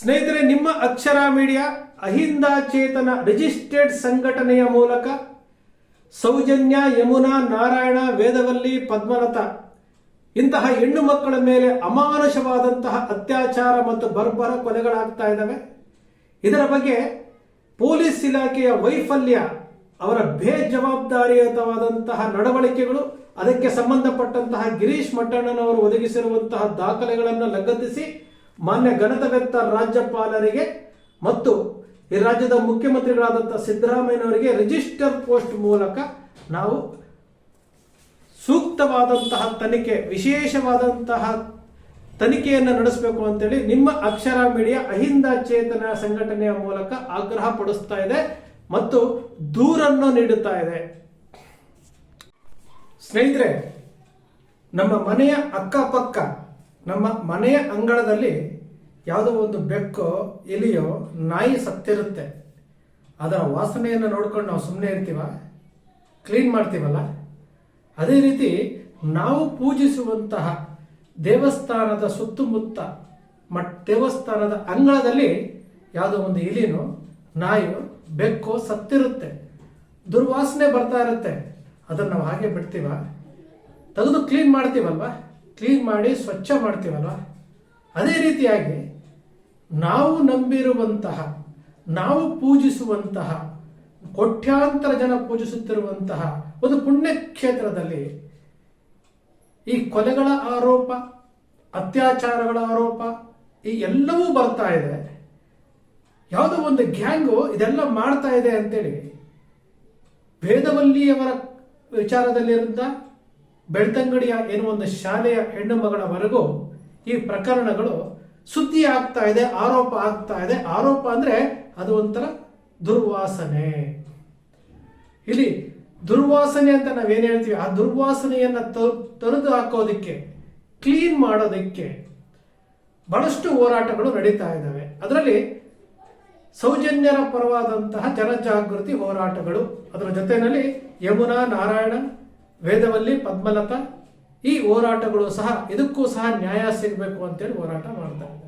ಸ್ನೇಹಿತರೆ, ನಿಮ್ಮ Akshara media Ahinda Chetana registered ಸಂಘಟನೆಯ ಮೂಲಕ ಸೌಜನ್ಯ, ಯಮುನಾ, ನಾರಾಯಣ, ವೇದವಲ್ಲಿ ಪದ್ಮಲತ ಇಂತಹ ಹೆಣ್ಣು ಮಕ್ಕಳ ಮೇಲೆ ಅಮಾನುಷವಾದಂತಹ ಅತ್ಯಾಚಾರ ಮತ್ತು ಬರ್ಬರ ಕೊಲೆಗಳಾಗ್ತಾ ಇದ್ದಾವೆ. ಇದರ ಬಗ್ಗೆ ಪೊಲೀಸ್ ಇಲಾಖೆಯ ವೈಫಲ್ಯ, ಅವರ ಬೇಜವಾಬ್ದಾರಿಯುತವಾದಂತಹ ನಡವಳಿಕೆಗಳು, ಅದಕ್ಕೆ ಸಂಬಂಧಪಟ್ಟಂತಹ ಗಿರೀಶ್ ಮಟ್ಟಣ್ಣನವರು ಒದಗಿಸಿರುವಂತಹ ದಾಖಲೆಗಳನ್ನು ಲಗತ್ತಿಸಿ ಮಾನ್ಯ ಗಣತವೆತ್ತ ರಾಜ್ಯಪಾಲರಿಗೆ ಮತ್ತು ಈ ರಾಜ್ಯದ ಮುಖ್ಯಮಂತ್ರಿಗಳಾದಂಥ ಸಿದ್ದರಾಮಯ್ಯನವರಿಗೆ ರಿಜಿಸ್ಟರ್ ಪೋಸ್ಟ್ ಮೂಲಕ ನಾವು ಸೂಕ್ತವಾದಂತಹ ತನಿಖೆ, ವಿಶೇಷವಾದಂತಹ ತನಿಖೆಯನ್ನು ನಡೆಸಬೇಕು ಅಂತೇಳಿ ನಿಮ್ಮ ಅಕ್ಷರ ಮೀಡಿಯಾ ಅಹಿಂದ ಚೇತನ ಸಂಘಟನೆಯ ಮೂಲಕ ಆಗ್ರಹ ಪಡಿಸ್ತಾ ಇದೆ ಮತ್ತು ದೂರನ್ನು ನೀಡುತ್ತಾ ಇದೆ. ಸ್ನೇಹಿತರೆ, ನಮ್ಮ ಮನೆಯ ಅಕ್ಕಪಕ್ಕ ನಮ್ಮ ಮನೆಯ ಅಂಗಳದಲ್ಲಿ ಯಾವುದೋ ಒಂದು ಬೆಕ್ಕೋ, ಎಲಿಯೋ, ನಾಯಿ ಸತ್ತಿರುತ್ತೆ. ಅದರ ವಾಸನೆಯನ್ನು ನೋಡ್ಕೊಂಡು ನಾವು ಸುಮ್ಮನೆ ಇರ್ತೀವ? ಕ್ಲೀನ್ ಮಾಡ್ತೀವಲ್ಲ? ಅದೇ ರೀತಿ ನಾವು ಪೂಜಿಸುವಂತಹ ದೇವಸ್ಥಾನದ ಸುತ್ತಮುತ್ತ ಮಟ್, ದೇವಸ್ಥಾನದ ಅಂಗಳದಲ್ಲಿ ಯಾವುದೋ ಒಂದು ಇಲಿನೋ ನಾಯೋ, ಬೆಕ್ಕೋ ಸತ್ತಿರುತ್ತೆ. ದುರ್ವಾಸನೆ ಬರ್ತಾ ಇರುತ್ತೆ. ಅದನ್ನು ನಾವು ಹಾಗೆ ಬಿಡ್ತೀವ? ತೆಗೆದು ಕ್ಲೀನ್ ಮಾಡ್ತೀವಲ್ವಾ? ಕ್ಲೀನ್ ಮಾಡಿ ಸ್ವಚ್ಛ ಮಾಡ್ತೀವಲ್ಲ? ಅದೇ ರೀತಿಯಾಗಿ ನಾವು ನಂಬಿರುವಂತಹ, ನಾವು ಪೂಜಿಸುವಂತಹ, ಕೋಟ್ಯಾಂತರ ಜನ ಪೂಜಿಸುತ್ತಿರುವಂತಹ ಒಂದು ಪುಣ್ಯಕ್ಷೇತ್ರದಲ್ಲಿ ಈ ಕೊಲೆಗಳ ಆರೋಪ, ಅತ್ಯಾಚಾರಗಳ ಆರೋಪ ಈ ಎಲ್ಲವೂ ಬರ್ತಾ ಇದೆ. ಯಾವುದೋ ಒಂದು ಗ್ಯಾಂಗು ಇದೆಲ್ಲ ಮಾಡ್ತಾ ಇದೆ ಅಂತೇಳಿ ವೇದವಲ್ಲಿಯವರ ವಿಚಾರದಲ್ಲಿರುತ್ತ ಬೆಳ್ತಂಗಡಿಯ ಏನೋ ಒಂದು ಶಾಲೆಯ ಹೆಣ್ಣು ಮಗಳವರೆಗೂ ಈ ಪ್ರಕರಣಗಳು ಸುದ್ದಿ ಆಗ್ತಾ ಇದೆ, ಆರೋಪ ಆಗ್ತಾ ಇದೆ. ಆರೋಪ ಅಂದ್ರೆ ಅದು ಒಂಥರ ದುರ್ವಾಸನೆ. ಇಲ್ಲಿ ದುರ್ವಾಸನೆ ಅಂತ ನಾವೇನು ಹೇಳ್ತೀವಿ? ಆ ದುರ್ವಾಸನೆಯನ್ನ ತೊರೆದು ಹಾಕೋದಕ್ಕೆ ಕ್ಲೀನ್ ಮಾಡೋದಕ್ಕೆ ಬಹಳಷ್ಟು ಹೋರಾಟಗಳು ನಡೀತಾ ಇದ್ದಾವೆ. ಅದರಲ್ಲಿ ಸೌಜನ್ಯರ ಪರವಾದಂತಹ ಜನಜಾಗೃತಿ ಹೋರಾಟಗಳು. ಅದರ ಜೊತೆಯಲ್ಲಿ ಯಮುನಾ ನಾರಾಯಣ ವೇದವಲ್ಲಿ ಪದ್ಮಲತ, ಈ ಹೋರಾಟಗಳು ಸಹ ಇದಕ್ಕೂ ಸಹ ನ್ಯಾಯ ಸಿಗಬೇಕು ಅಂತೇಳಿ ಹೋರಾಟ ಮಾಡ್ತಾ ಇದ್ದಾರೆ.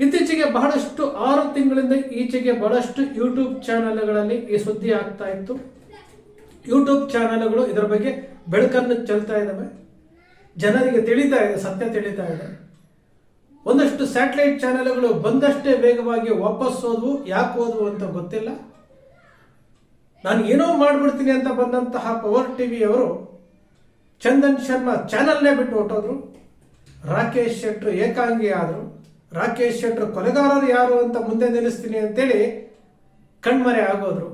ಇತ್ತೀಚೆಗೆ ಬಹಳಷ್ಟು ಆರು ತಿಂಗಳಿಂದ ಈಚೆಗೆ ಬಹಳಷ್ಟು ಯೂಟ್ಯೂಬ್ ಚಾನೆಲ್ಗಳಲ್ಲಿ ಈ ಸುದ್ದಿ ಆಗ್ತಾ ಇತ್ತು. ಯೂಟ್ಯೂಬ್ ಚಾನೆಲ್ಗಳು ಇದರ ಬಗ್ಗೆ ಬೆಳಕನ್ನು ಚೆಲ್ತಾ ಇದ್ದಾವೆ. ಜನರಿಗೆ ತಿಳಿತಾ ಇದೆ, ಸತ್ಯ ತಿಳಿತಾ ಇದೆ. ಒಂದಷ್ಟು ಸ್ಯಾಟಲೈಟ್ ಚಾನೆಲ್ಗಳು ಬಂದಷ್ಟೇ ವೇಗವಾಗಿ ವಾಪಸ್ ಓದ್ವು ಯಾಕೆ ಓದ್ವು ಅಂತ ಗೊತ್ತಿಲ್ಲ. ನಾನು ಏನೋ ಮಾಡ್ಬಿಡ್ತೀನಿ ಅಂತ ಬಂದಂತಹ ಪವರ್ ಟಿವಿಯವರು ಚಂದನ್ ಶರ್ಮಾ ಚಾನಲ್ನೇ ಬಿಟ್ಟು ಹೊಟ್ಟೋದ್ರು ರಾಕೇಶ್ ಶೆಟ್ರು ಏಕಾಂಗಿ ಆದರು. ರಾಕೇಶ್ ಶೆಟ್ರು ಕೊಲೆಗಾರರು ಯಾರು ಅಂತ ಮುಂದೆ ನಿಲ್ಲಿಸ್ತೀನಿ ಅಂತೇಳಿ ಕಣ್ಮರೆ ಆಗೋದ್ರು.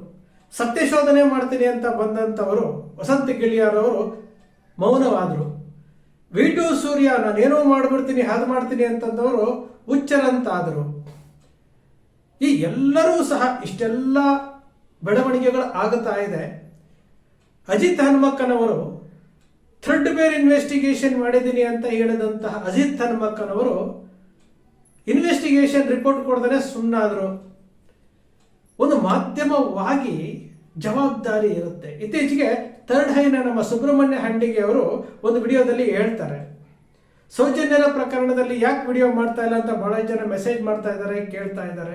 ಸತ್ಯಶೋಧನೆ ಮಾಡ್ತೀನಿ ಅಂತ ಬಂದಂಥವರು ವಸಂತ ಗಿಳಿಯಾರವರು ಮೌನವಾದರು. ವಿ ಟು ಸೂರ್ಯ ನಾನೇನೋ ಮಾಡ್ಬಿಡ್ತೀನಿ ಹಾದು ಮಾಡ್ತೀನಿ ಅಂತಂದವರು ಹುಚ್ಚರಂತಾದರು ಈ ಎಲ್ಲರೂ ಸಹ ಇಷ್ಟೆಲ್ಲ ಬೆಳವಣಿಗೆಗಳು ಆಗುತ್ತಾ ಇದೆ. Ajit Hanumakkanavar, thread bare investigation ಮಾಡಿದ್ದೀನಿ ಅಂತ ಹೇಳಿದಂತಹ ಅಜಿತ್ ಹನುಮಕ್ಕನವರು ಇನ್ವೆಸ್ಟಿಗೇಷನ್ ರಿಪೋರ್ಟ್ ಕೊಡ್ದೇ ಸುಮ್ಮನಾದರು ಒಂದು ಮಾಧ್ಯಮವಾಗಿ ಜವಾಬ್ದಾರಿ ಇರುತ್ತೆ. ಇತ್ತೀಚೆಗೆ ಥರ್ಡ್ ಹೈನ ನಮ್ಮ ಸುಬ್ರಹ್ಮಣ್ಯ ಹಂಡಿಗೆ ಅವರು ಒಂದು ವಿಡಿಯೋದಲ್ಲಿ ಹೇಳ್ತಾರೆ. ಸೌಜನ್ಯರ ಪ್ರಕರಣದಲ್ಲಿ ಯಾಕೆ ವಿಡಿಯೋ ಮಾಡ್ತಾ ಇಲ್ಲ ಅಂತ ಬಹಳ ಜನ ಮೆಸೇಜ್ ಮಾಡ್ತಾ ಇದ್ದಾರೆ, ಕೇಳ್ತಾ ಇದ್ದಾರೆ.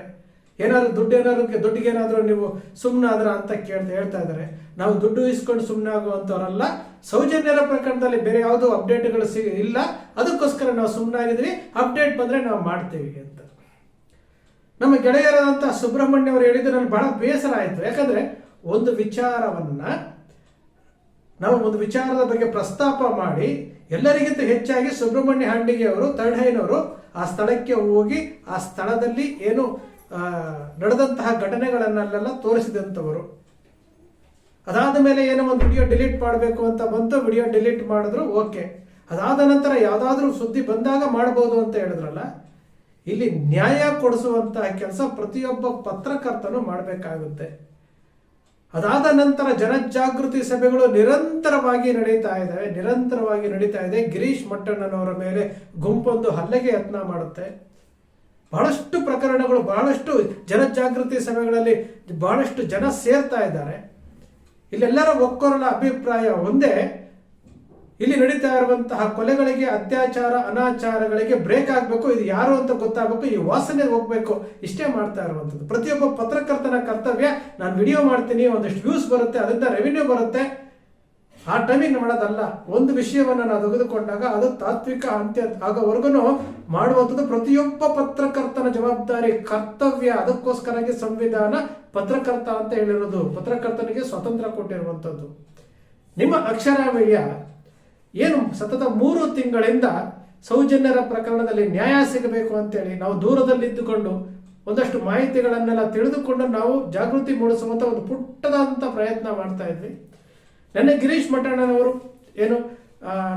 ಏನಾದ್ರು ದುಡ್ಡು ಏನಾದ್ರು ದುಡ್ಡಿಗೆ ಏನಾದ್ರು ನೀವು ಸುಮ್ಮನಾದ್ರ ಅಂತ ಕೇಳ್ತಾ, ಹೇಳ್ತಾ ಇದ್ದಾರೆ ನಾವು ದುಡ್ಡು ಇಸ್ಕೊಂಡು ಸುಮ್ಮನೆ ಸೌಜನ್ಯರ ಪ್ರಕರಣದಲ್ಲಿ ಬೇರೆ ಯಾವುದೂ ಅಪ್ಡೇಟ್ಗಳು ಇಲ್ಲ. ಅದಕ್ಕೋಸ್ಕರ ನಾವು ಸುಮ್ಮನಾಗಿದ್ವಿ ಅಪ್ಡೇಟ್ ಬಂದರೆ ನಾವು ಮಾಡ್ತೀವಿ ಅಂತ. ನಮ್ಮ ಗೆಳೆಯರಾದಂಥ ಸುಬ್ರಹ್ಮಣ್ಯ ಅವರು ಹೇಳಿದ್ದು ನನಗೆ ಬಹಳ ಬೇಸರ ಆಯಿತು. ಯಾಕಂದ್ರೆ ಒಂದು ವಿಚಾರವನ್ನ ನಾವು ಒಂದು ವಿಚಾರದ ಬಗ್ಗೆ ಪ್ರಸ್ತಾಪ ಮಾಡಿ ಎಲ್ಲರಿಗಿಂತ ಹೆಚ್ಚಾಗಿ ಸುಬ್ರಹ್ಮಣ್ಯ ಹಂಡಿಗೆ ಅವರು ತರ್ಢಯ್ಯನವರು ಆ ಸ್ಥಳಕ್ಕೆ ಹೋಗಿ ಆ ಸ್ಥಳದಲ್ಲಿ ಏನು ನಡೆದಂತಹ ಘಟನೆಗಳನ್ನೆಲ್ಲ ತೋರಿಸಿದಂಥವರು. ಅದಾದ ಮೇಲೆ ಏನೋ ಒಂದು ವಿಡಿಯೋ ಡಿಲೀಟ್ ಮಾಡಬೇಕು ಅಂತ ಬಂತು ವಿಡಿಯೋ ಡಿಲೀಟ್ ಮಾಡಿದ್ರು ಓಕೆ ಅದಾದ ನಂತರ ಯಾವುದಾದ್ರೂ ಸುದ್ದಿ ಬಂದಾಗ ಮಾಡ್ಬೋದು ಅಂತ ಹೇಳಿದ್ರಲ್ಲ, ಇಲ್ಲಿ ನ್ಯಾಯ ಕೊಡಿಸುವಂತಹ ಕೆಲಸ ಪ್ರತಿಯೊಬ್ಬ ಪತ್ರಕರ್ತನು ಮಾಡಬೇಕಾಗುತ್ತೆ. ಅದಾದ ನಂತರ ಜನಜಾಗೃತಿ ಸಭೆಗಳು ನಿರಂತರವಾಗಿ ನಡೀತಾ ಇದ್ದಾವೆ, ನಿರಂತರವಾಗಿ ನಡೀತಾ ಇದೆ. ಗಿರೀಶ್ ಮಟ್ಟಣ್ಣನವರ ಮೇಲೆ ಗುಂಪೊಂದು ಹಲ್ಲೆಗೆ ಯತ್ನ ಮಾಡುತ್ತೆ. ಬಹಳಷ್ಟು ಪ್ರಕರಣಗಳು, ಬಹಳಷ್ಟು ಜನಜಾಗೃತಿ ಸಭೆಗಳಲ್ಲಿ ಬಹಳಷ್ಟು ಜನ ಸೇರ್ತಾ ಇದ್ದಾರೆ. ಇಲ್ಲೆಲ್ಲರ ಒಕ್ಕೊರಲ ಅಭಿಪ್ರಾಯ ಒಂದೇ. ಇಲ್ಲಿ ನಡೀತಾ ಇರುವಂತಹ ಕೊಲೆಗಳಿಗೆ, ಅತ್ಯಾಚಾರ, ಅನಾಚಾರಗಳಿಗೆ ಬ್ರೇಕ್ ಆಗಬೇಕು, ಇದು ಯಾರು ಅಂತ ಗೊತ್ತಾಗಬೇಕು, ಈ ವಾಸನೆ ಹೋಗ್ಬೇಕು. ಇಷ್ಟೇ ಮಾಡ್ತಾ ಇರುವಂಥದ್ದು. ಪ್ರತಿಯೊಬ್ಬ ಪತ್ರಕರ್ತನ ಕರ್ತವ್ಯ, ನಾನು ವಿಡಿಯೋ ಮಾಡ್ತೀನಿ, ಒಂದಷ್ಟು ವ್ಯೂಸ್ ಬರುತ್ತೆ, ಅದರಿಂದ ರೆವಿನ್ಯೂ ಬರುತ್ತೆ. ಆ ಟೈಮಿಂಗ್ ಮಾಡೋದಲ್ಲ. ಒಂದು ವಿಷಯವನ್ನು ನಾವು ತೆಗೆದುಕೊಂಡಾಗ ಅದು ತಾತ್ವಿಕ ಅಂತ್ಯ ಆಗೋವರೆಗೂ ಮಾಡುವಂಥದ್ದು ಪ್ರತಿಯೊಬ್ಬ ಪತ್ರಕರ್ತನ ಜವಾಬ್ದಾರಿ, ಕರ್ತವ್ಯ. ಅದಕ್ಕೋಸ್ಕರಾಗಿ ಸಂವಿಧಾನ ಪತ್ರಕರ್ತ ಅಂತ ಹೇಳಿರೋದು. ಪತ್ರಕರ್ತನಿಗೆ ಸ್ವತಂತ್ರ ಕೊಟ್ಟಿರುವಂಥದ್ದು. ನಿಮ್ಮ ಅಕ್ಷರ ಏನು ಸತತ ಮೂರು ತಿಂಗಳಿಂದ ಸೌಜನ್ಯರ ಪ್ರಕರಣದಲ್ಲಿ ನ್ಯಾಯ ಸಿಗಬೇಕು ಅಂತೇಳಿ ನಾವು ದೂರದಲ್ಲಿದ್ದುಕೊಂಡು ಒಂದಷ್ಟು ಮಾಹಿತಿಗಳನ್ನೆಲ್ಲ ತಿಳಿದುಕೊಂಡು ನಾವು ಜಾಗೃತಿ ಮೂಡಿಸುವಂತ ಒಂದು ಪುಟ್ಟದಂತ ಪ್ರಯತ್ನ ಮಾಡ್ತಾ ಇದ್ವಿ. ನೆನ್ನೆ ಗಿರೀಶ್ ಮಠಣ್ಣನವರು ಏನು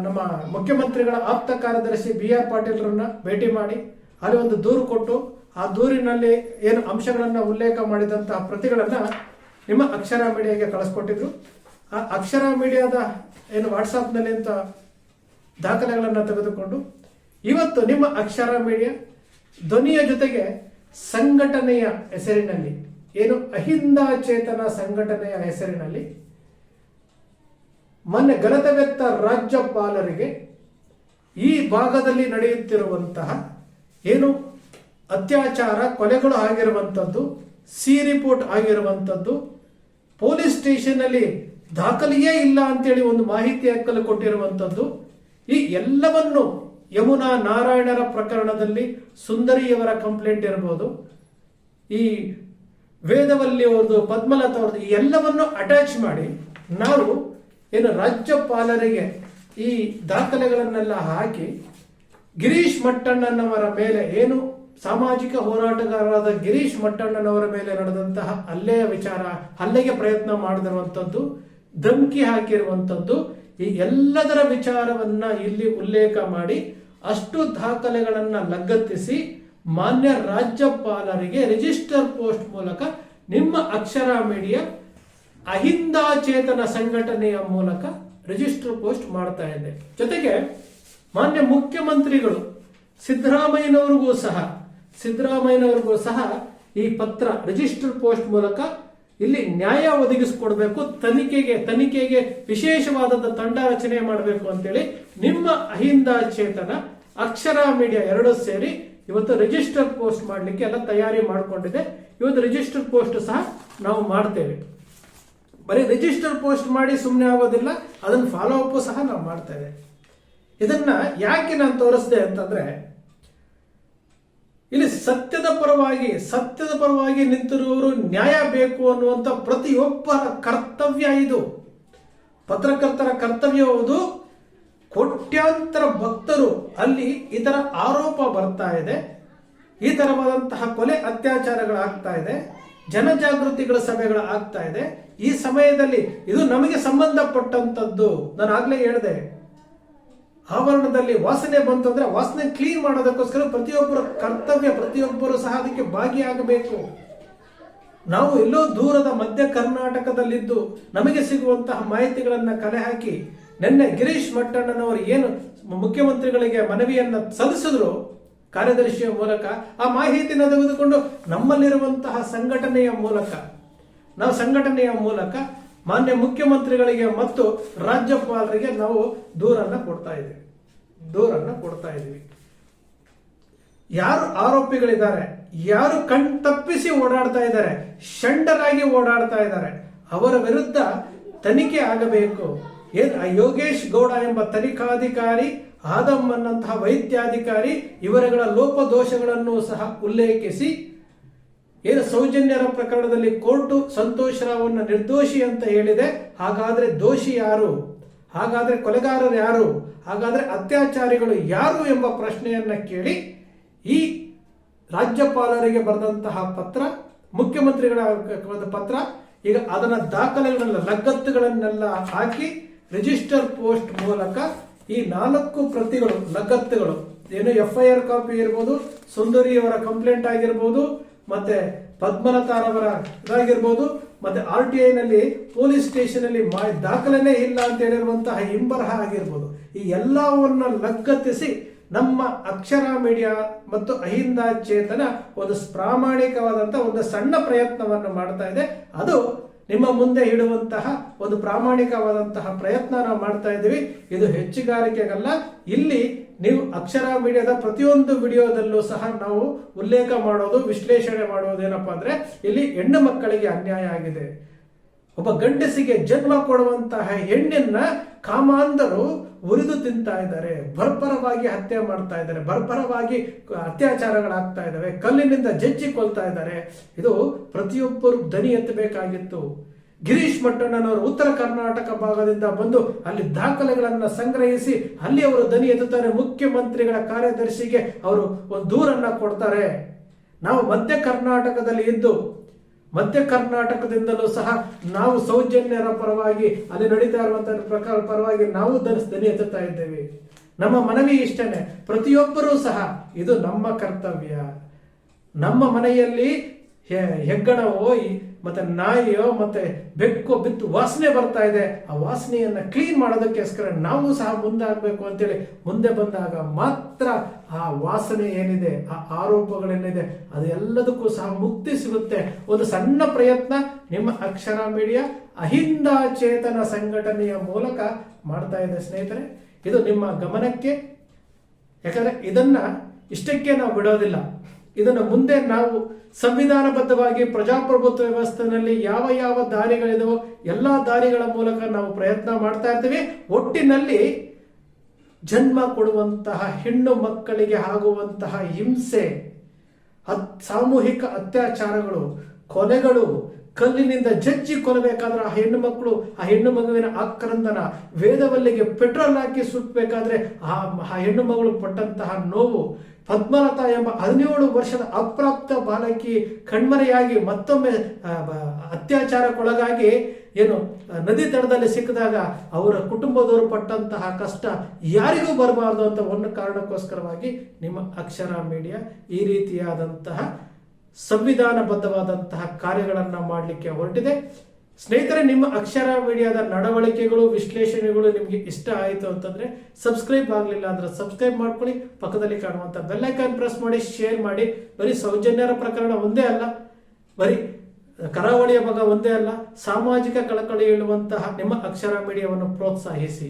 ನಮ್ಮ ಮುಖ್ಯಮಂತ್ರಿಗಳ ಆಪ್ತ ಕಾರ್ಯದರ್ಶಿ ಬಿ ಆರ್ ಪಾಟೀಲ್ರನ್ನ ಭೇಟಿ ಮಾಡಿ ಅಲ್ಲಿ ಒಂದು ದೂರು ಕೊಟ್ಟು ಆ ದೂರಿನಲ್ಲಿ ಏನು ಅಂಶಗಳನ್ನ ಉಲ್ಲೇಖ ಮಾಡಿದಂತಹ ಪ್ರತಿಗಳನ್ನ ನಿಮ್ಮ ಅಕ್ಷರ ಮೀಡಿಯಾಗೆ ಕಳಿಸ್ಕೊಟ್ಟಿದ್ರು. ಆ ಅಕ್ಷರ ಮೀಡಿಯಾದ ಏನು ವಾಟ್ಸಾಪ್ನಲ್ಲಿ ಅಂತ ದಾಖಲೆಗಳನ್ನು ತೆಗೆದುಕೊಂಡು ಇವತ್ತು ನಿಮ್ಮ ಅಕ್ಷರ ಮೀಡಿಯಾ ಧ್ವನಿಯ ಜೊತೆಗೆ ಸಂಘಟನೆಯ ಹೆಸರಿನಲ್ಲಿ, ಏನು ಅಹಿಂದ ಚೇತನ ಸಂಘಟನೆಯ ಹೆಸರಿನಲ್ಲಿ ಮೊನ್ನೆ ಗಲತವೆತ್ತ ರಾಜ್ಯಪಾಲರಿಗೆ ಈ ಭಾಗದಲ್ಲಿ ನಡೆಯುತ್ತಿರುವಂತಹ ಏನು ಅತ್ಯಾಚಾರ, ಕೊಲೆಗಳು ಆಗಿರುವಂಥದ್ದು, ಸಿ ರಿಪೋರ್ಟ್ ಆಗಿರುವಂಥದ್ದು, ಪೊಲೀಸ್ ಸ್ಟೇಷನ್ನಲ್ಲಿ ದಾಖಲೆಯೇ ಇಲ್ಲ ಅಂತೇಳಿ ಒಂದು ಮಾಹಿತಿ ಹಕ್ಕಲು ಕೊಟ್ಟಿರುವಂಥದ್ದು, ಈ ಎಲ್ಲವನ್ನು ಯಮುನಾ ನಾರಾಯಣರ ಪ್ರಕರಣದಲ್ಲಿ ಸುಂದರಿಯವರ ಕಂಪ್ಲೇಂಟ್ ಇರಬಹುದು ಈ ವೇದವಲ್ಲಿ ಅವ್ರದ್ದು ಪದ್ಮಲತಾ ಅವ್ರದ್ದು ಎಲ್ಲವನ್ನು ಅಟ್ಯಾಚ್ ಮಾಡಿ, ನಾವು ಏನು ರಾಜ್ಯಪಾಲರಿಗೆ ಈ ದಾಖಲೆಗಳನ್ನೆಲ್ಲ ಹಾಕಿ ಗಿರೀಶ್ ಮಟ್ಟಣ್ಣನವರ ಮೇಲೆ ಏನು ಸಾಮಾಜಿಕ ಹೋರಾಟಗಾರರಾದ ಗಿರೀಶ್ ಮಟ್ಟಣ್ಣನವರ ಮೇಲೆ ನಡೆದಂತಹ ಹಲ್ಲೆಯ ವಿಚಾರ, ಹಲ್ಲೆಗೆ ಪ್ರಯತ್ನ ಮಾಡಿದಿರುವಂಥದ್ದು ಧಮಕಿ ಹಾಕಿರುವಂಥದ್ದು, ಈ ಎಲ್ಲದರ ವಿಚಾರವನ್ನ ಇಲ್ಲಿ ಉಲ್ಲೇಖ ಮಾಡಿ ಅಷ್ಟು ದಾಖಲೆಗಳನ್ನು ಲಗತ್ತಿಸಿ ಮಾನ್ಯ ರಾಜ್ಯಪಾಲರಿಗೆ ರಿಜಿಸ್ಟರ್ ಪೋಸ್ಟ್ ಮೂಲಕ ನಿಮ್ಮ ಅಕ್ಷರ ಮೀಡಿಯಾ ಅಹಿಂದ ಚೇತನ ಸಂಘಟನೆಯ ಮೂಲಕ ರಿಜಿಸ್ಟರ್ ಪೋಸ್ಟ್ ಮಾಡ್ತಾ ಇದೆ ಜೊತೆಗೆ ಮಾನ್ಯ ಮುಖ್ಯಮಂತ್ರಿಗಳು ಸಿದ್ದರಾಮಯ್ಯನವರಿಗೂ ಸಹ ಸಿದ್ದರಾಮಯ್ಯನವರಿಗೂ ಸಹ ಈ ಪತ್ರ ರಿಜಿಸ್ಟರ್ ಪೋಸ್ಟ್ ಮೂಲಕ ಇಲ್ಲಿ ನ್ಯಾಯ ಒದಗಿಸಿಕೊಡ್ಬೇಕು, ತನಿಖೆಗೆ ತನಿಖೆಗೆ ವಿಶೇಷವಾದಂಥ ತಂಡ ರಚನೆ ಮಾಡಬೇಕು ಅಂತೇಳಿ ನಿಮ್ಮ ಅಹಿಂದ ಚೇತನ ಅಕ್ಷರ ಮೀಡಿಯಾ ಎರಡೂ ಸೇರಿ ಇವತ್ತು ರಿಜಿಸ್ಟರ್ ಪೋಸ್ಟ್ ಮಾಡಲಿಕ್ಕೆ ಎಲ್ಲ ತಯಾರಿ ಮಾಡಿಕೊಂಡಿದೆ. ಇವತ್ತು ರಿಜಿಸ್ಟರ್ ಪೋಸ್ಟ್ ಸಹ ನಾವು ಮಾಡ್ತೇವೆ. ಬರೀ ರಿಜಿಸ್ಟರ್ ಪೋಸ್ಟ್ ಮಾಡಿ ಸುಮ್ಮನೆ ಆಗೋದಿಲ್ಲ, ಅದನ್ನು ಫಾಲೋ ಅಪ್ ಸಹ ನಾವು ಮಾಡ್ತೇವೆ. ಇದನ್ನ ಯಾಕೆ ನಾನು ತೋರಿಸಿದೆ ಅಂತಂದ್ರೆ, ಇಲ್ಲಿ ಸತ್ಯದ ಪರವಾಗಿ ಸತ್ಯದ ಪರವಾಗಿ ನಿಂತಿರುವವರು ನ್ಯಾಯ ಬೇಕು ಅನ್ನುವಂತ ಪ್ರತಿಯೊಬ್ಬರ ಕರ್ತವ್ಯ ಇದು. ಪತ್ರಕರ್ತರ ಕರ್ತವ್ಯ ಹೌದು. ಕೋಟ್ಯಾಂತರ ಭಕ್ತರು ಅಲ್ಲಿ ಇದರ ಆರೋಪ ಬರ್ತಾ ಇದೆ. ಈ ತರವಾದಂತಹ ಕೊಲೆ ಅತ್ಯಾಚಾರಗಳಾಗ್ತಾ ಇದೆ. ಜನಜಾಗೃತಿಗಳ ಸಭೆಗಳು ಆಗ್ತಾ ಇದೆ. ಈ ಸಮಯದಲ್ಲಿ ಇದು ನಮಗೆ ಸಂಬಂಧಪಟ್ಟಂತದ್ದು ನಾನು ಆಗ್ಲೇ ಹೇಳಿದೆ. ಆವರಣದಲ್ಲಿ ವಾಸನೆ ಬಂತು ಅಂದ್ರೆ ವಾಸನೆ ಕ್ಲೀನ್ ಮಾಡೋದಕ್ಕೋಸ್ಕರ ಪ್ರತಿಯೊಬ್ಬರ ಕರ್ತವ್ಯ, ಪ್ರತಿಯೊಬ್ಬರು ಸಹ ಅದಕ್ಕೆ ಭಾಗಿಯಾಗಬೇಕು. ನಾವು ಎಲ್ಲೋ ದೂರದ ಮಧ್ಯ ಕರ್ನಾಟಕದಲ್ಲಿದ್ದು ನಮಗೆ ಸಿಗುವಂತಹ ಮಾಹಿತಿಗಳನ್ನು ಕಲೆ ಹಾಕಿ, ನಿನ್ನೆ ಗಿರೀಶ್ ಮಟ್ಟಣ್ಣನವರು ಏನು ಮುಖ್ಯಮಂತ್ರಿಗಳಿಗೆ ಮನವಿಯನ್ನು ಸಲ್ಲಿಸಿದ್ರು ಕಾರ್ಯದರ್ಶಿಯ ಮೂಲಕ ಆ ಮಾಹಿತಿಯನ್ನು ತೆಗೆದುಕೊಂಡು ನಮ್ಮಲ್ಲಿರುವಂತಹ ಸಂಘಟನೆಯ ಮೂಲಕ. ನಾವು ಸಂಘಟನೆಯ ಮೂಲಕ ಮಾನ್ಯ ಮುಖ್ಯಮಂತ್ರಿಗಳಿಗೆ ಮತ್ತು ರಾಜ್ಯಪಾಲರಿಗೆ ನಾವು ದೂರನ್ನ ಕೊಡ್ತಾ ಇದ್ದೀವಿ ದೂರನ್ನ ಕೊಡ್ತಾ ಇದ್ದೀವಿ ಯಾರು ಆರೋಪಿಗಳಿದ್ದಾರೆ, ಯಾರು ಕಣ್ ತಪ್ಪಿಸಿ ಓಡಾಡ್ತಾ ಇದ್ದಾರೆ, ಷಂಡರಾಗಿ ಓಡಾಡ್ತಾ ಇದ್ದಾರೆ, ಅವರ ವಿರುದ್ಧ ತನಿಖೆ ಆಗಬೇಕು. ಏನ್ ಆ ಯೋಗೇಶ್ ಗೌಡ ಎಂಬ ತನಿಖಾಧಿಕಾರಿ ಆದಮ್ಮನ್ನಂತಹ ವೈದ್ಯಾಧಿಕಾರಿ, ಇವರುಗಳ ಲೋಪದೋಷಗಳನ್ನು ಸಹ ಉಲ್ಲೇಖಿಸಿ, ಏನು ಸೌಜನ್ಯರ ಪ್ರಕರಣದಲ್ಲಿ ಕೋರ್ಟು ಸಂತೋಷ್ ರಾವನ್ನು ನಿರ್ದೋಷಿ ಅಂತ ಹೇಳಿದೆ. ಹಾಗಾದ್ರೆ ದೋಷಿ ಯಾರು? ಹಾಗಾದ್ರೆ ಕೊಲೆಗಾರರು ಯಾರು? ಹಾಗಾದ್ರೆ ಅತ್ಯಾಚಾರಿಗಳು ಯಾರು ಎಂಬ ಪ್ರಶ್ನೆಯನ್ನ ಕೇಳಿ, ಈ ರಾಜ್ಯಪಾಲರಿಗೆ ಬರೆದಂತಹ ಪತ್ರ, ಮುಖ್ಯಮಂತ್ರಿಗಳ ಪತ್ರ, ಈಗ ಅದನ್ನ ದಾಖಲೆಗಳನ್ನ ಲಗತ್ತುಗಳನ್ನೆಲ್ಲ ಹಾಕಿ ರಿಜಿಸ್ಟರ್ ಪೋಸ್ಟ್ ಮೂಲಕ ಈ ನಾಲ್ಕು ಪ್ರತಿಗಳು, ನಗತ್ತುಗಳು, ಏನು ಎಫ್ ಐ ಆರ್ ಕಾಪಿ ಇರ್ಬೋದು, ಸುಂದರಿಯವರ ಕಂಪ್ಲೇಂಟ್ ಆಗಿರ್ಬೋದು, ಮತ್ತೆ ಪದ್ಮಲತಾರವರ ಇದಾಗಿರ್ಬೋದು, ಮತ್ತೆ ಆರ್ ಟಿ ಐ ನಲ್ಲಿ ಪೊಲೀಸ್ ಸ್ಟೇಷನ್ ಅಲ್ಲಿ ದಾಖಲೆನೇ ಇಲ್ಲ ಅಂತ ಹೇಳಿರುವಂತಹ ಹಿಂಬರಹ ಆಗಿರ್ಬೋದು. ಈ ಎಲ್ಲವನ್ನ ಲಗ್ಗತ್ತಿಸಿ ನಮ್ಮ ಅಕ್ಷರ ಮೀಡಿಯಾ ಮತ್ತು ಅಹಿಂದ ಚೇತನ ಒಂದು ಪ್ರಾಮಾಣಿಕವಾದಂತಹ ಒಂದು ಸಣ್ಣ ಪ್ರಯತ್ನವನ್ನು ಮಾಡ್ತಾ ಇದೆ. ಅದು ನಿಮ್ಮ ಮುಂದೆ ಇಡುವಂತಹ ಒಂದು ಪ್ರಾಮಾಣಿಕವಾದಂತಹ ಪ್ರಯತ್ನ ನಾವು ಮಾಡ್ತಾ ಇದ್ದೀವಿ. ಇದು ಹೆಚ್ಚುಗಾರಿಕೆಗಲ್ಲ. ಇಲ್ಲಿ ನೀವು ಅಕ್ಷರ ಮೀಡಿಯಾದ ಪ್ರತಿಯೊಂದು ವಿಡಿಯೋದಲ್ಲೂ ಸಹ ನಾವು ಉಲ್ಲೇಖ ಮಾಡೋದು, ವಿಶ್ಲೇಷಣೆ ಮಾಡೋದು ಏನಪ್ಪಾ ಅಂದ್ರೆ ಇಲ್ಲಿ ಹೆಣ್ಣು ಮಕ್ಕಳಿಗೆ ಅನ್ಯಾಯ ಆಗಿದೆ. ಒಬ್ಬ ಗಂಡಸಿಗೆ ಜನ್ಮ ಕೊಡುವಂತಹ ಹೆಣ್ಣನ್ನ ಕಾಮಾಂಧರು ಉರಿದು ತಿಂತಾ ಇದ್ದಾರೆ. ಬರ್ಬರವಾಗಿ ಹತ್ಯೆ ಮಾಡ್ತಾ ಇದ್ದಾರೆ. ಬರ್ಬರವಾಗಿ ಅತ್ಯಾಚಾರಗಳಾಗ್ತಾ ಇದ್ದಾವೆ. ಕಲ್ಲಿನಿಂದ ಜಜ್ಜಿ ಕೊಲ್ತಾ ಇದ್ದಾರೆ. ಇದು ಪ್ರತಿಯೊಬ್ಬರು ದನಿ ಎತ್ತಬೇಕಾಗಿತ್ತು. ಗಿರೀಶ್ ಮಟ್ಟಣ್ಣನವರು ಉತ್ತರ ಕರ್ನಾಟಕ ಭಾಗದಿಂದ ಬಂದು ಅಲ್ಲಿ ದಾಖಲೆಗಳನ್ನು ಸಂಗ್ರಹಿಸಿ ಅಲ್ಲಿ ಅವರು ದನಿ ಎತ್ತುತ್ತಾರೆ. ಮುಖ್ಯಮಂತ್ರಿಗಳ ಕಾರ್ಯದರ್ಶಿಗೆ ಅವರು ಒಂದು ದೂರನ್ನ ಕೊಡ್ತಾರೆ. ನಾವು ಮಧ್ಯ ಕರ್ನಾಟಕದಲ್ಲಿ ಇದ್ದು ಮಧ್ಯ ಕರ್ನಾಟಕದಿಂದಲೂ ಸಹ ನಾವು ಸೌಜನ್ಯರ ಪರವಾಗಿ ಅಲ್ಲಿ ನಡೀತಾ ಇರುವಂತಹ ಪ್ರಕಾರ ಪರವಾಗಿ ನಾವು ಧನಿಸ್ ಧನಿ ಎತ್ತುತ್ತಾ ಇದ್ದೇವೆ. ನಮ್ಮ ಮನವಿ ಇಷ್ಟನೇ. ಪ್ರತಿಯೊಬ್ಬರೂ ಸಹ ಇದು ನಮ್ಮ ಕರ್ತವ್ಯ. ನಮ್ಮ ಮನೆಯಲ್ಲಿ ಹೆಗ್ಗಣವೋ ಮತ್ತೆ ನಾಯಿಯೋ ಮತ್ತೆ ಬೆಕ್ಕೋ ಬಿತ್ತು ವಾಸನೆ ಬರ್ತಾ ಇದೆ, ಆ ವಾಸನೆಯನ್ನ ಕ್ಲೀನ್ ಮಾಡೋದಕ್ಕೋಸ್ಕರ ನಾವು ಸಹ ಮುಂದಾಗಬೇಕು ಅಂತೇಳಿ ಮುಂದೆ ಬಂದಾಗ ಮಾತ್ರ ಆ ವಾಸನೆ ಏನಿದೆ, ಆ ಆರೋಪಗಳೇನಿದೆ, ಅದು ಎಲ್ಲದಕ್ಕೂ ಸಹ ಮುಕ್ತಿ ಸಿಗುತ್ತೆ. ಒಂದು ಸಣ್ಣ ಪ್ರಯತ್ನ ನಿಮ್ಮ ಅಕ್ಷರ ಮೀಡಿಯಾ ಅಹಿಂದ ಚೇತನ ಸಂಘಟನೆಯ ಮೂಲಕ ಮಾಡ್ತಾ ಇದೆ ಸ್ನೇಹಿತರೆ. ಇದು ನಿಮ್ಮ ಗಮನಕ್ಕೆ, ಯಾಕಂದ್ರೆ ಇದನ್ನ ಇಷ್ಟಕ್ಕೆ ನಾವು ಬಿಡೋದಿಲ್ಲ. ಇದನ್ನು ಮುಂದೆ ನಾವು ಸಂವಿಧಾನಬದ್ಧವಾಗಿ ಪ್ರಜಾಪ್ರಭುತ್ವ ವ್ಯವಸ್ಥೆಯಲ್ಲಿ ಯಾವ ಯಾವ ದಾರಿಗಳಿದವೋ ಎಲ್ಲಾ ದಾರಿಗಳ ಮೂಲಕ ನಾವು ಪ್ರಯತ್ನ ಮಾಡ್ತಾ ಇರ್ತೀವಿ. ಒಟ್ಟಿನಲ್ಲಿ ಜನ್ಮ ಕೊಡುವಂತಹ ಹೆಣ್ಣು ಮಕ್ಕಳಿಗೆ ಆಗುವಂತಹ ಹಿಂಸೆ, ಅತ್, ಸಾಮೂಹಿಕ ಅತ್ಯಾಚಾರಗಳು, ಕೊಲೆಗಳು, ಕಲ್ಲಿನಿಂದ ಜಜ್ಜಿ ಕೊಲ್ಲಬೇಕಾದ್ರೆ ಆ ಹೆಣ್ಣು ಮಕ್ಕಳು, ಆ ಹೆಣ್ಣು ಮಗುವಿನ ಆಕ್ರಂದನ, ವೇದವಲ್ಲಿಗೆ ಪೆಟ್ರೋಲ್ ಹಾಕಿ ಸುಟ್ಟಬೇಕಾದ್ರೆ ಆ ಹೆಣ್ಣು ಮಗಳು ಪಟ್ಟಂತಹ ನೋವು ಪದ್ಮಲತಾ ಎಂಬ ಹದಿನೇಳು ವರ್ಷದ ಅಪ್ರಾಪ್ತ ಬಾಲಕಿ ಕಣ್ಮರೆಯಾಗಿ ಮತ್ತೊಮ್ಮೆ ಅತ್ಯಾಚಾರಕ್ಕೊಳಗಾಗಿ ಏನು ನದಿ ದಡದಲ್ಲಿ ಸಿಕ್ಕಿದಾಗ ಅವರ ಕುಟುಂಬದವರು ಪಟ್ಟಂತಹ ಕಷ್ಟ ಯಾರಿಗೂ ಬರಬಾರ್ದು ಅಂತ ಒಂದು ಕಾರಣಕ್ಕೋಸ್ಕರವಾಗಿ ನಿಮ್ಮ ಅಕ್ಷರ ಮೀಡಿಯಾ ಈ ರೀತಿಯಾದಂತಹ ಸಂವಿಧಾನಬದ್ಧವಾದಂತಹ ಕಾರ್ಯಗಳನ್ನು ಮಾಡಲಿಕ್ಕೆ ಹೊರಟಿದೆ. ಸ್ನೇಹಿತರೆ, ನಿಮ್ಮ ಅಕ್ಷರ ಮೀಡಿಯಾದ ನಡವಳಿಕೆಗಳು, ವಿಶ್ಲೇಷಣೆಗಳು ನಿಮಗೆ ಇಷ್ಟ ಆಯಿತು ಅಂತಂದ್ರೆ ಸಬ್ಸ್ಕ್ರೈಬ್ ಆಗಲಿಲ್ಲ ಅಂದ್ರೆ ಸಬ್ಸ್ಕ್ರೈಬ್ ಮಾಡ್ಕೊಳ್ಳಿ. ಪಕ್ಕದಲ್ಲಿ ಕಾಣುವಂಥ ಬೆಲ್ಲೈಕಾನ್ ಪ್ರೆಸ್ ಮಾಡಿ ಶೇರ್ ಮಾಡಿ. ಬರೀ ಸೌಜನ್ಯರ ಪ್ರಕರಣ ಒಂದೇ ಅಲ್ಲ, ಬರೀ ಕರಾವಳಿಯ ಭಾಗ ಒಂದೇ ಅಲ್ಲ, ಸಾಮಾಜಿಕ ಕಳಕಳಿ ಹೇಳುವಂತಹ ನಿಮ್ಮ ಅಕ್ಷರ ಮೀಡಿಯಾವನ್ನು ಪ್ರೋತ್ಸಾಹಿಸಿ.